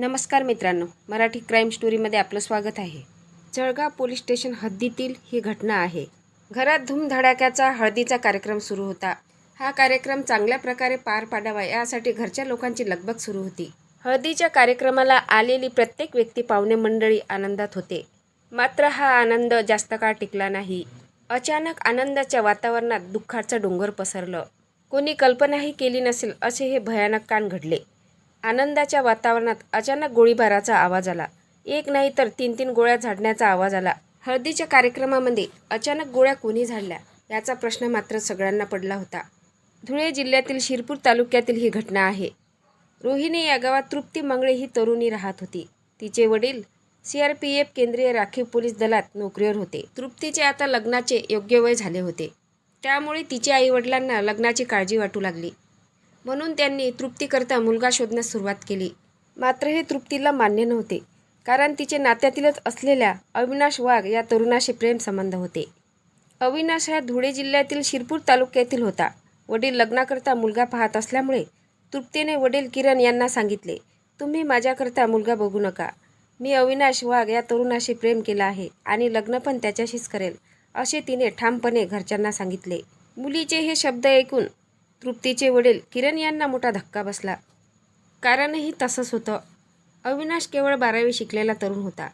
नमस्कार मित्रांनो मराठी क्राईम स्टोरीमध्ये आपलं स्वागत आहे. जळगाव पोलीस स्टेशन हद्दीतील ही घटना आहे. घरात धूमधडाक्याचा हळदीचा कार्यक्रम सुरू होता. हा कार्यक्रम चांगल्या प्रकारे पार पाडावा यासाठी घरच्या लोकांची लगबग सुरू होती. हळदीच्या कार्यक्रमाला आलेली प्रत्येक व्यक्ती पाहुणे मंडळी आनंदात होते. मात्र हा आनंद जास्त काळ टिकला नाही. अचानक आनंदाच्या वातावरणात दुःखाचं डोंगर पसरलं. कोणी कल्पनाही केली नसेल असे हे भयानक कान घडले. आनंदाच्या वातावरणात अचानक गोळीबाराचा आवाज आला. एक नाही तर तीन तीन गोळ्या झाडण्याचा आवाज आला. हळदीच्या कार्यक्रमामध्ये अचानक गोळ्या कोणी झाडल्या? याचा प्रश्न मात्र सगळ्यांना पडला होता. धुळे जिल्ह्यातील शिरपूर तालुक्यातील ही घटना आहे. रोहिणी या गावात तृप्ती मंगळे ही तरुणी राहत होती. तिचे वडील सी आर पी एफ केंद्रीय राखीव पोलीस दलात नोकरीवर होते. तृप्तीचे आता लग्नाचे योग्य वय झाले होते. त्यामुळे तिच्या आईवडिलांना लग्नाची काळजी वाटू लागली. म्हणून त्यांनी तृप्तीकरता मुलगा शोधण्यास सुरुवात केली. मात्र हे तृप्तीला मान्य नव्हते कारण तिचे नात्यातीलच असलेल्या अविनाश वाघ या तरुणाशी प्रेम संबंध होते. अविनाश हा धुळे जिल्ह्यातील शिरपूर तालुक्यातील होता. वडील लग्नाकरता मुलगा पाहत असल्यामुळे तृप्तीने वडील किरण यांना सांगितले तुम्ही माझ्याकरता मुलगा बघू नका. मी अविनाश वाघ या तरुणाशी प्रेम केलं आहे आणि लग्न पण त्याच्याशीच करेल असे तिने ठामपणे घरच्यांना सांगितले. मुलीचे हे शब्द ऐकून तृप्तीचे वडील किरण यांना मोठा धक्का बसला. कारणही तसंच होतं. अविनाश केवळ बारावी शिकलेला तरुण होता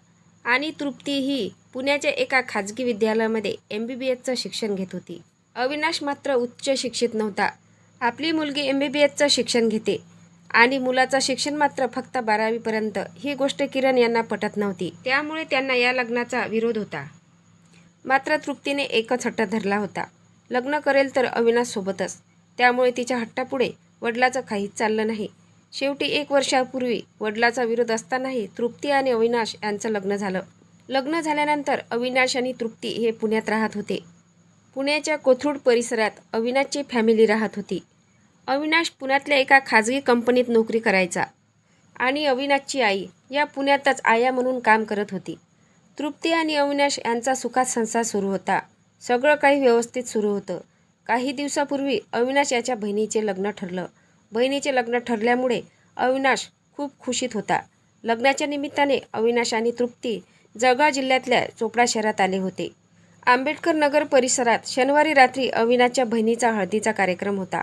आणि तृप्ती ही पुण्याच्या एका खाजगी विद्यालयामध्ये एम बी बी एसचं शिक्षण घेत होती. अविनाश मात्र उच्च शिक्षित नव्हता. आपली मुलगी एम बी बी एसचं शिक्षण घेते आणि मुलाचं शिक्षण मात्र फक्त बारावीपर्यंत ही गोष्ट किरण यांना पटत नव्हती. त्यामुळे त्यांना या लग्नाचा विरोध होता. मात्र तृप्तीने एकच हट्ट धरला होता. लग्न करेल तर अविनाश सोबतच. त्यामुळे तिच्या हट्टापुढे वडिलाचं काहीच चाललं नाही. शेवटी एक वर्षापूर्वी वडिलाचा विरोध असतानाही तृप्ती आणि अविनाश यांचं लग्न झालं. लग्न झाल्यानंतर अविनाश आणि तृप्ती हे पुण्यात राहत होते. पुण्याच्या कोथरूड परिसरात अविनाशची फॅमिली राहत होती. अविनाश पुण्यातल्या एका खाजगी कंपनीत नोकरी करायचा आणि अविनाशची आई या पुण्यातच आया म्हणून काम करत होती. तृप्ती आणि अविनाश यांचा सुखात संसार सुरू होता. सगळं काही व्यवस्थित सुरू होतं. काही दिवसापूर्वी अविनाश याच्या बहिणीचे लग्न ठरलं. बहिणीचे लग्न ठरल्यामुळे अविनाश खूप खुशीत होता. लग्नाच्या निमित्ताने अविनाश आणि तृप्ती जळगाव जिल्ह्यातल्या चोपडा शहरात आले होते. आंबेडकर नगर परिसरात शनिवारी रात्री अविनाशच्या बहिणीचा हळदीचा कार्यक्रम होता.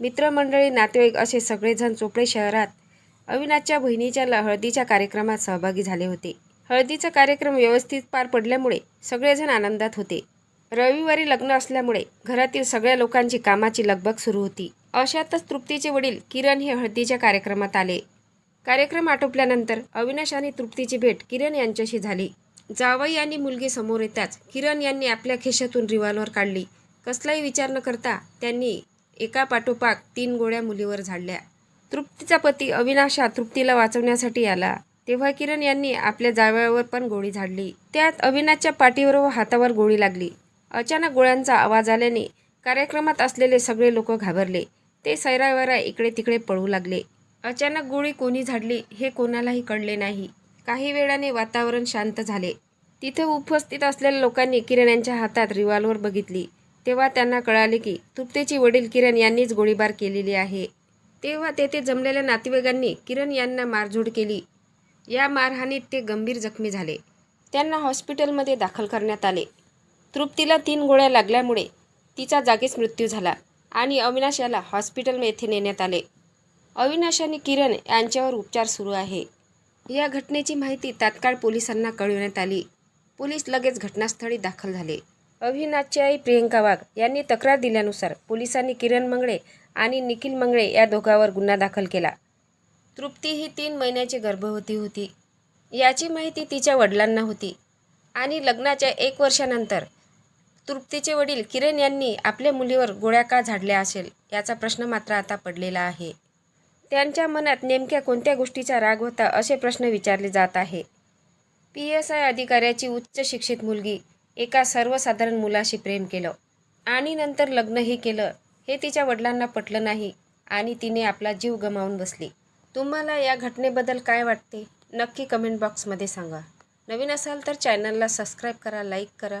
मित्रमंडळी नातेवाईक असे सगळेजण चोपडे शहरात अविनाशच्या बहिणीच्या ल- हळदीच्या कार्यक्रमात सहभागी झाले होते. हळदीचा कार्यक्रम व्यवस्थित पार पडल्यामुळे सगळेजण आनंदात होते. रविवारी लग्न असल्यामुळे घरातील सगळ्या लोकांची कामाची लगबग सुरू होती. अशातच तृप्तीचे वडील किरण हे हळदीच्या कार्यक्रमात आले. कार्यक्रम आटोपल्यानंतर अविनाश आणि तृप्तीची भेट किरण यांच्याशी झाली. जावई आणि मुलगी समोर येताच किरण यांनी आपल्या खिशातून रिव्हॉल्वर काढली. कसलाही विचार न करता त्यांनी एका पाठोपाठ तीन गोळ्या मुलीवर झाडल्या. तृप्तीचा पती अविनाश हा तृप्तीला वाचवण्यासाठी आला. तेव्हा किरण यांनी आपल्या जावयावर पण गोळी झाडली. त्यात अविनाशच्या पाठीवर व हातावर गोळी लागली. अचानक गोळ्यांचा आवाज आल्याने कार्यक्रमात असलेले सगळे लोक घाबरले. ते सैरावैरा इकडे तिकडे पळू लागले. अचानक गोळी कोणी झाडली हे कोणालाही कळले नाही. काही वेळाने वातावरण शांत झाले. तिथे उपस्थित असलेल्या लोकांनी किरण यांच्या हातात रिव्हॉल्वर बघितली. तेव्हा त्यांना कळाले की तृप्तीची वडील किरण यांनीच गोळीबार केलेली आहे. तेव्हा तेथे जमलेल्या नातेवाईकांनी किरण यांना मारझोड केली. या मारहाणीत ते गंभीर जखमी झाले. त्यांना हॉस्पिटलमध्ये दाखल करण्यात आले. तृप्तीला तीन गोळ्या लागल्यामुळे तिचा जागीच मृत्यू झाला आणि अविनाश याला हॉस्पिटल येथे नेण्यात आले. अविनाश आणि किरण यांच्यावर उपचार सुरू आहे. या घटनेची माहिती तात्काळ पोलिसांना कळविण्यात आली. पोलीस लगेच घटनास्थळी दाखल झाले. अविनाशची आई प्रियंका वाघ यांनी तक्रार दिल्यानुसार पोलिसांनी किरण मंगळे आणि निखिल मंगळे या दोघांवर गुन्हा दाखल केला. तृप्ती ही तीन महिन्याची गर्भवती होती. याची माहिती तिच्या वडिलांना होती आणि लग्नाच्या एक वर्षानंतर तृप्तीचे वडील किरण यांनी आपल्या मुलीवर गोळ्या का झाडल्या असेल याचा प्रश्न मात्र आता पडलेला आहे. त्यांच्या मनात नेमक्या कोणत्या गोष्टीचा राग होता असे प्रश्न विचारले जात आहे. पी एस आय अधिकाऱ्याची उच्च शिक्षित मुलगी एका सर्वसाधारण मुलाशी प्रेम केलं आणि नंतर लग्नही केलं हे तिच्या वडिलांना पटलं नाही आणि तिने आपला जीव गमावून बसली. तुम्हाला या घटनेबद्दल काय वाटते? नक्की कमेंट बॉक्समध्ये सांगा. नवीन असाल तर चॅनलला सबस्क्राईब करा लाईक करा.